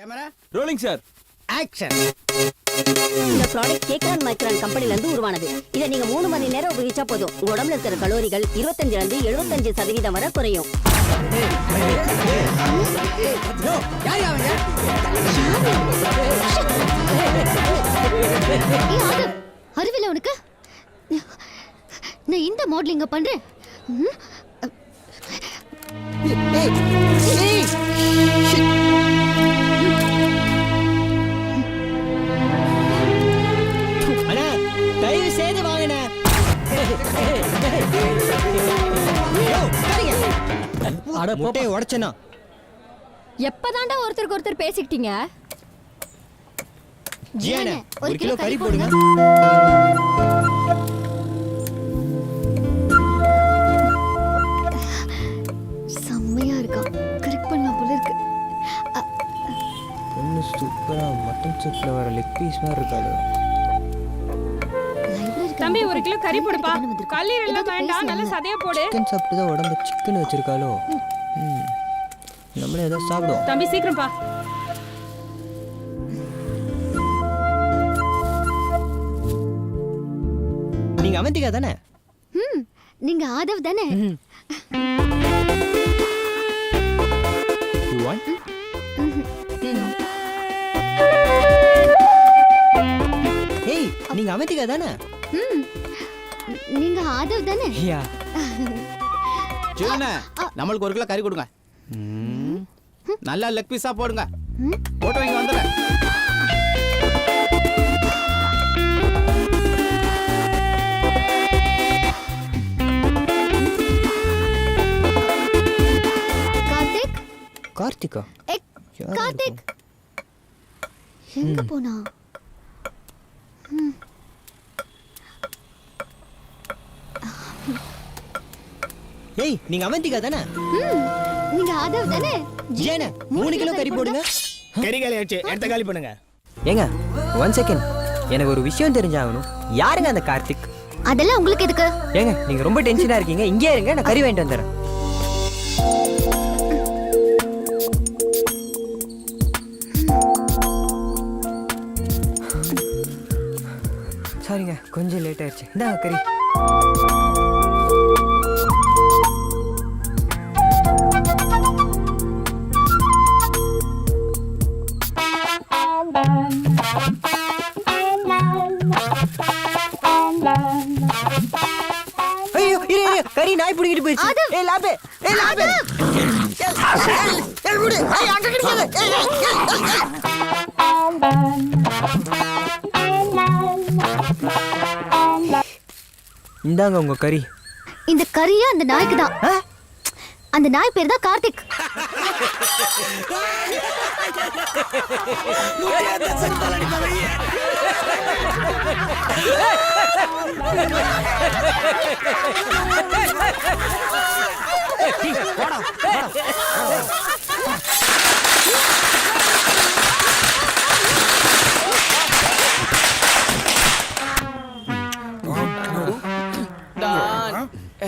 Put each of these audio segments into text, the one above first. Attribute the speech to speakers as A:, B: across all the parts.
A: Camera
B: rolling sir
A: action
C: இந்த product கேக்ரான் Micron கம்பெனில இருந்து உருவானது. இதை நீங்க மூணு மணி நேரம் உபயோகிச்சா போதும். உங்க உடம்புல இருக்கிற கலோரிகள் இருபத்தஞ்சுல இருந்து எழுபத்தஞ்சு சதவீதம் வரை குறையும்.
D: அறிவில்ல உனக்கு? நான் இந்த மாடலிங்க பண்றேன்.
E: அட முட்டையை உடைச்சனா?
D: எப்பதான்டா ஒருத்தருக்கு ஒருத்தர் பேசிக்கிட்டீங்க
E: ஜியானே ஒரு கிலோ கறி போடுங்க.
D: செம்மையா இருக்கான் கரெக்ட் பண்ண போல இருக்கு.
E: பொண்ணு சூப்பரா மட்டன் சூப்ல வர லெக் பீஸ் மாதிரி இருக்காது
F: தம்பி ஒரு கிலோ கறி போடுப்பா. கல்லீரல் எல்லாம் வேண்டாம். நல்ல சதையா போடு.
E: சிக்கன் சாப்பிட்டு தான் உடம்பு சிக்கன் வச்சிருக்காளோ? ம். நம்மளும் ஏதோ சாப்பிடுவோம்.
F: தம்பி சீக்கிரம்ப்பா
E: நீங்க அவந்திகா தானே?
D: ம் நீங்க ஆதவ் தானே?
E: வாண்ட் ஏய் நீங்க அவந்திகா தானே?
D: ம். நீங்க ஆதவ் தானே?
E: யா.
A: சிவனே நம்மளுக்கு ஒரு கிலோ கறி கொடுங்க. நல்லா லெக் பீஸா போடுங்க. போட்டு வைங்க வந்துடுறேன்
D: கார்த்திக்?
E: கார்த்திகா?
D: எங்க போனா?
E: ஏய் நீங்க அவந்திகா தானே?
D: ம் நீங்க ஆதவ் தானே?
E: ஜேன மூணு கிலோ கறி போடுங்க.
G: கறி காலி ஆச்சு எடுத்த காலி பண்ணுங்க.
E: ஏங்க ஒன் செகண்ட் எனக்கு ஒரு விஷயம் தெரிஞ்சாகணும். யாருங்க அந்த கார்த்திக்?
D: அதெல்லாம் உங்களுக்கு எதுக்கு?
E: ஏங்க நீங்க ரொம்ப டென்ஷனா இருக்கீங்க. இங்கே இருங்க நான் கறி வாங்கிட்டு வந்துடுறேன். சாரிங்க கொஞ்சம் லேட் ஆயிடுச்சு. இந்தாங்க கறி. நாய் பிடிக்கிட்டு போயிடுச்சு ஏய் லாபே. ஏய் லாபே. ஏய் விடு ஏய் அங்க கிடைக்காத ஏய் ஏய், ஏய் இந்தாங்க உங்க கறி.
D: இந்த கறியா அந்த நாய்க்கு தான்? அந்த நாய் பேர் தான் கார்த்திக்.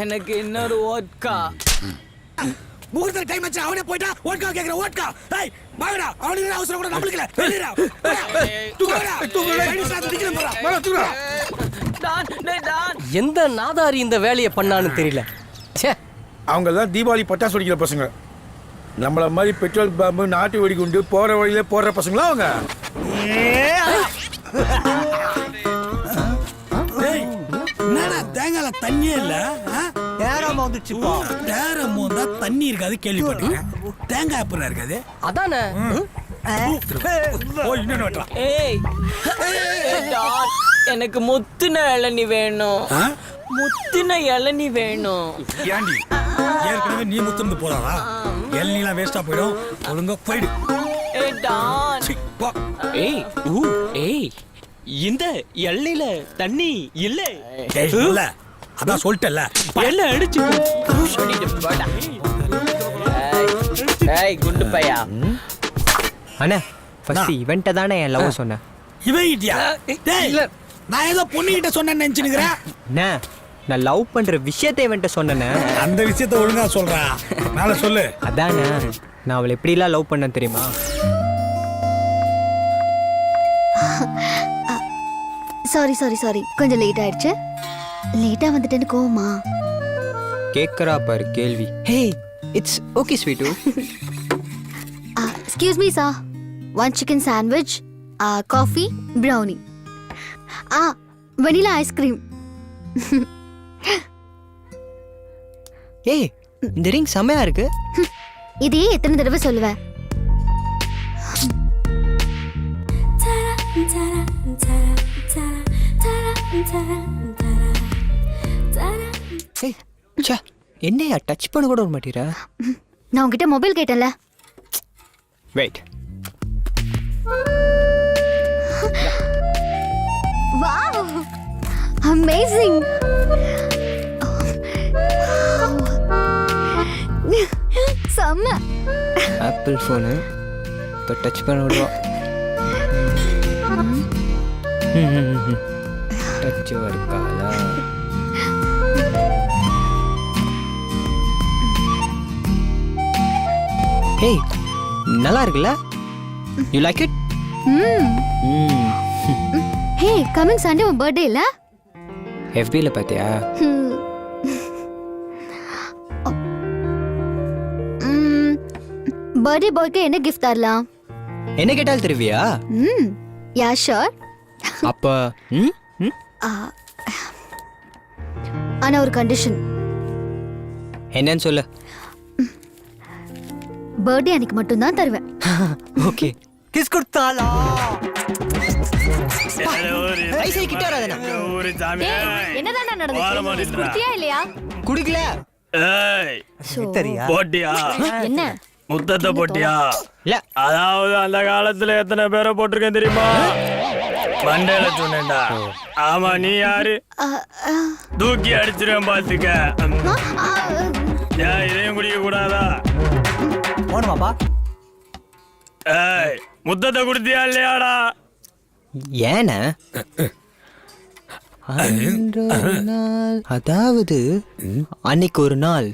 B: எனக்கு இன்னொரு ஓட்கா
G: முகூர்த்த டைம் ஆச்சு. அவனே போயிட்டா. ஓட்கா கேக்குற ஓட்கா ஏய் வாங்கடா அவனுக்கு அவசரம் கூட நம்மளுக்கு இல்ல. வெளியடா தூக்குடா. தூக்குடா.
H: எந்த நாதாரி இந்த வேலையை பண்ணான்னு தெரியல ச்சே
G: அவங்க தான் தீபாவளி பட்டாசு வெடிக்கிற பசங்க நம்மள மாதிரி பெட்ரோல் பாம்பு நாட்டு வெடிகுண்டு போற வழியில போடுற பசங்களா அவங்க தேங்காயில தண்ணியே இல்ல
E: நேரமா வந்துச்சுப்பா
G: போதா தண்ணி இருக்காது கேள்விப்பட்டிருக்கேன் தேங்காய் அப்புறம் இருக்காது
H: அதானே
G: ஓ
B: ஏய் எனக்கு முத்துன இளநி வேணும்.
G: ஆ?
B: முத்துன இளநி வேணும்.
G: ஏண்டி? ஏற்கனவே நீ முத்திருந்து போறாரா எல்லாம் வேஸ்டா போயிடும். ஒழுங்கா போயிடு.
B: ஏய் டான்.
H: ஏய் ஊ ஏய் இந்த எல்லையில தண்ணி இல்ல.
G: இல்ல அதான் சொல்லிட்டல
H: என்ன அடிச்சு
B: ஏய் குண்டு பையா.
E: அண்ணா ஃபர்ஸ்ட் இவன்ட்ட தானே என் லவ் சொன்னேன்.
G: இவன் கிட்டியா? டேய். நான் ஏதோ பொண்ணுகிட்ட சொன்னேன்னு நினைச்சுக்கிறேன்
E: அண்ணா நான் லவ் பண்ற விஷயத்தை இவன்ட்ட சொன்னேண்ணே
G: அந்த விஷயத்த ஒழுங்கா சொல்றா. மேல சொல்லு.
E: அதானே நான் அவளை எப்படிலாம் லவ் பண்ண தெரியுமா?
D: சாரி சாரி சாரி கொஞ்சம் லேட் ஆயிடுச்சு. லேட்டா வந்துட்டேன்னு கோவமா?
E: கேக்குறா பாரு கேள்வி. Hey it's okay sweet
D: excuse me sir one chicken sandwich coffee brownie ah vanilla ice cream
E: ஏய் இந்த ரிங் செமையா இருக்கு.
D: இதையே எத்தனை தடவை சொல்லுவேன்
E: ஏய் ச்சே என்னையா டச் பண்ண கூட விட மாட்டீரா
D: நான் உங்ககிட்ட மொபைல் கேட்டேன்ல.
E: வெயிட்
D: அமேசிங் செம்ம.
E: ஆப்பிள் ஃபோனு இப்போ டச் பண்ண விடுவா டச் இருக்காளா ஏய் நல்லா இருக்குல்ல? You like it
D: hmm. Hey coming Sunday உன் பர்த்டே இல்ல
E: எஃபியில் பார்த்தியா
D: பர்த்டே பாய்க்கு என்ன கிஃப்ட் தரலாம்?
E: என்ன கேட்டாலும் தருவியா?
D: ம் யா ஷோர்
E: அப்போ ம் ம்?
D: ஆனா ஒரு கண்டிஷன்
E: என்னன்னு சொல்லு.
D: பர்த்டே அன்னைக்கு மட்டும் தான் தருவேன்.
E: ஓகே. கிஸ் கொடுத்தாளா? வயசு கிட்ட வராதனா
D: என்னதான் நடந்துச்சு? குடுத்தியா இல்லையா?
E: குடிக்கல.
G: போட்டியா?
D: என்ன?
G: முத்தத்தை போட்டியா?
E: இல்ல.
G: அதாவது அந்த காலத்துல எத்தனை பேரை போட்டிருக்கேன் தெரியுமா? மண்டையில சொன்னேன்டா. ஆமா நீ யாரு? தூக்கி அடிச்சிருவேன் பாத்துக்க. ஏன் இதையும் குடிக்க கூடாதா?
E: போணுமாப்பா
G: ஏய் முத்தத்தை குடுத்தியா இல்லையாடா?
E: ஏன? அதாவது அன்னைக்கு ஒரு நாள்?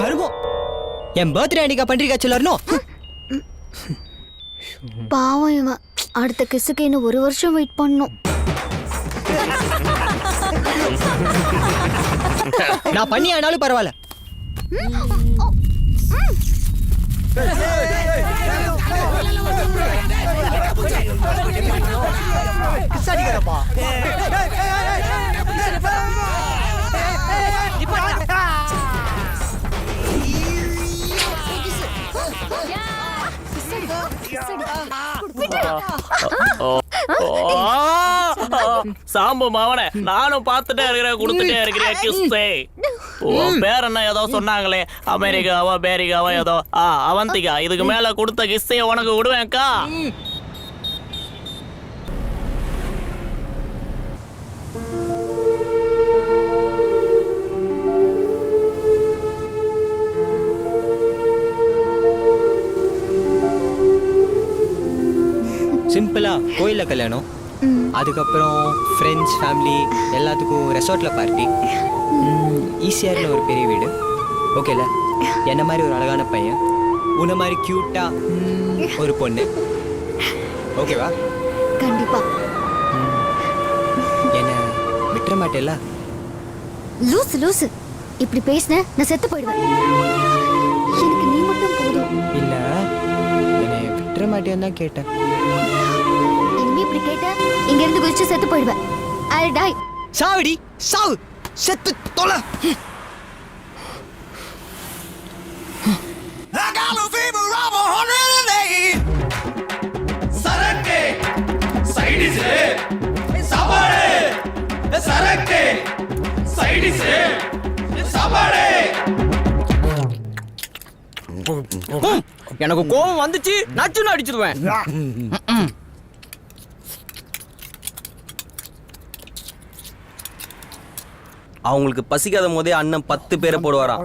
E: கருமம். என் பர்த்டே அன்னைக்கா பண்டிகை சொல்லணும்
D: பாவம் இவன். அடுத்த கிசுக்கு இன்னும் ஒரு வருஷம் வெயிட் பண்ணும்.
E: நான் பண்ணி ஆனாலும் பரவாயில்ல
B: சாம்பு மாவனே நானும் பார்த்துட்டே இருக்கிறேன் கொடுத்துட்டே இருக்கிறேன் கிஸ்ஸே. உன் பேர் என்ன ஏதோ சொன்னாங்களே அமெரிக்காவோ அமெரிக்காவோ ஏதோ. ஆ அவந்திகா இதுக்கு மேல கொடுத்த கிஸ்ஸைய உனக்கு விடுவேன்க்கா.
E: கோயில்ல கல்யாணம். அதுக்கப்புறம் ஃப்ரெண்ட்ஸ் ஃபேமிலி எல்லாத்துக்கும் ரெசார்ட்டில் பார்ட்டி ஈஸியாரில் ஒரு பெரிய வீடு. ஓகேல என்ன மாதிரி ஒரு அழகான பையன்? உன்ன மாதிரி க்யூட்டா ஒரு பொண்ணு. ஓகேவா
D: கண்டிப்பா.
E: என்ன விட்டுற மாட்டேல்ல?
D: லூசு லூசு. இப்படி பேசின நான் செத்து போயிடுவேன். எனக்கு நீ மட்டும் போதும்.
E: இல்லை என்னை விட்டுற மாட்டேன்னு தான் கேட்டேன்.
D: குதிச்சு செத்து போயிடுவேன். ஐ டை
E: சாவடி சாவு. செத்து தொலை.
B: எனக்கு கோபம் வந்துச்சு நச்சுன்னு அடிச்சிருவேன்.
I: அவங்களுக்கு பசிக்காத போதே அண்ணன் பத்து பேரை போடுவாராம்.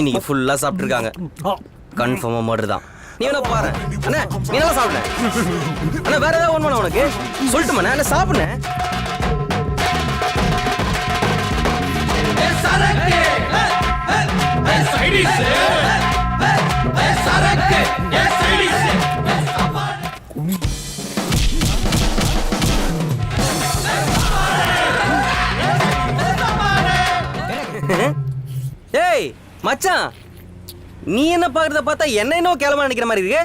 I: இன்னைக்கு ஃபுல்லா சாப்பிட்டுருக்காங்க. கன்ஃபார்மா மர்டர் தான். நீ வேணா பாரு. அண்ணா நீ நல்லா சாப்பிட. அண்ணா வேற ஏதாவது ஒன்று உனக்கு. சொல்லட்டுமா நான் சாப்பிடுனேன் மச்சான். நீ என்ன பாக்குறத பார்த்தா என்ன இன்னும் கிளம்ப நினைக்கிற மாதிரி இருக்கு?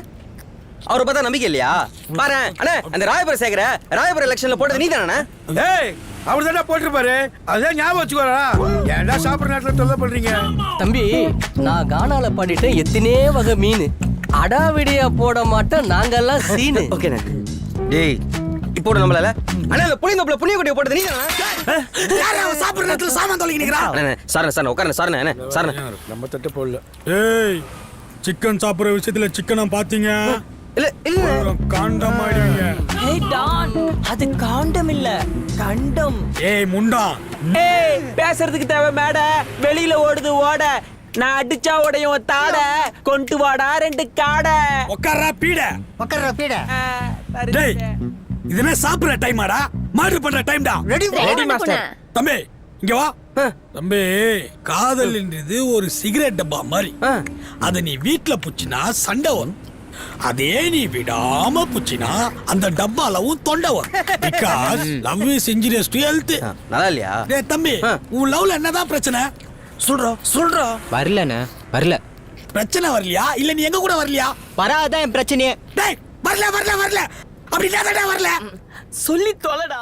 I: அவரை பார்த்தா நம்பிக்கை இல்லையா? பாரு அண்ணே அந்த ராயபுரம் சேகர ராயபுரம் எலெக்ஷன்ல போட்டது நீ தானே
G: ஏய் அவர் தானே போட்டிருப்பாரு? அதான் ஞாபகம் வச்சுக்கோடா. ஏன்டா சாப்பிட்ற நேரத்தில் தொல்லை பண்றீங்க?
H: தம்பி நான் கானால பாடிட்டேன் எத்தனே வகை மீன். அடாவிடியா போட மாட்டோம் நாங்கெல்லாம் சீனு.
I: ஓகேண்ணே. டேய் இப்போ நம்மளால. அண்ணா இந்த புளியந்தோப்புல புளிய கொட்டிய போட்டது நீ தானே
G: யார் அவன் சாப்பிட்ற நேரத்தில் சாமான் தொலைக்கி நிற்கிறான்
I: அண்ணே சாரண சாரண உட்காருங்க சாரண அண்ணே சாரண
G: நம்ம தட்டு போடல. ஏய் சிக்கன் சாப்பிட்ற விஷயத்துல சிக்கனை பார்த்தீங்க?
I: இல்ல இல்ல.
G: காண்டம் ஆயிடுவீங்க.
H: ஏய் டான் அது காண்டம் இல்ல கண்டம்.
G: ஏய் முண்டா.
H: ஏய் பேசுறதுக்கு தேவை மேட. வெளியில ஓடுது ஓட. நான் அடிச்சா உடையும் தாட. கொண்டு வாடா ரெண்டு காடை.
G: உட்கார்றா பீட.
A: உட்கார்ற பீட.
G: டேய் இது என்ன சாப்பிடுற டைமாடா மாடு பண்ற டைம்டா
I: ரெடி மாஸ்டர்.
G: தம்பி இங்க வா. தம்பி காதல்ன்றது ஒரு சிகரெட் டப்பா மாதிரி. அத நீ வீட்ல புச்சினா சண்டை வரும். அதே நீ விடாம புச்சினா அந்த டப்பாலவும் தொண்டை வரும். Because love is injurious to health
I: நல்லா இல்லையா?
G: டேய் தம்பி. உன் லவ்ல என்னதான் பிரச்சனை? சொல்றோம் சொல்றோம்
E: வரலண்ணே வரல.
G: பிரச்சனை வரலையா? இல்ல நீ எங்க கூட வரலையா?
E: வராதான் என் பிரச்சனையே.
G: டேய் வரல வரல வரல. அப்படி வரல.
H: சொல்லி தொலைடா.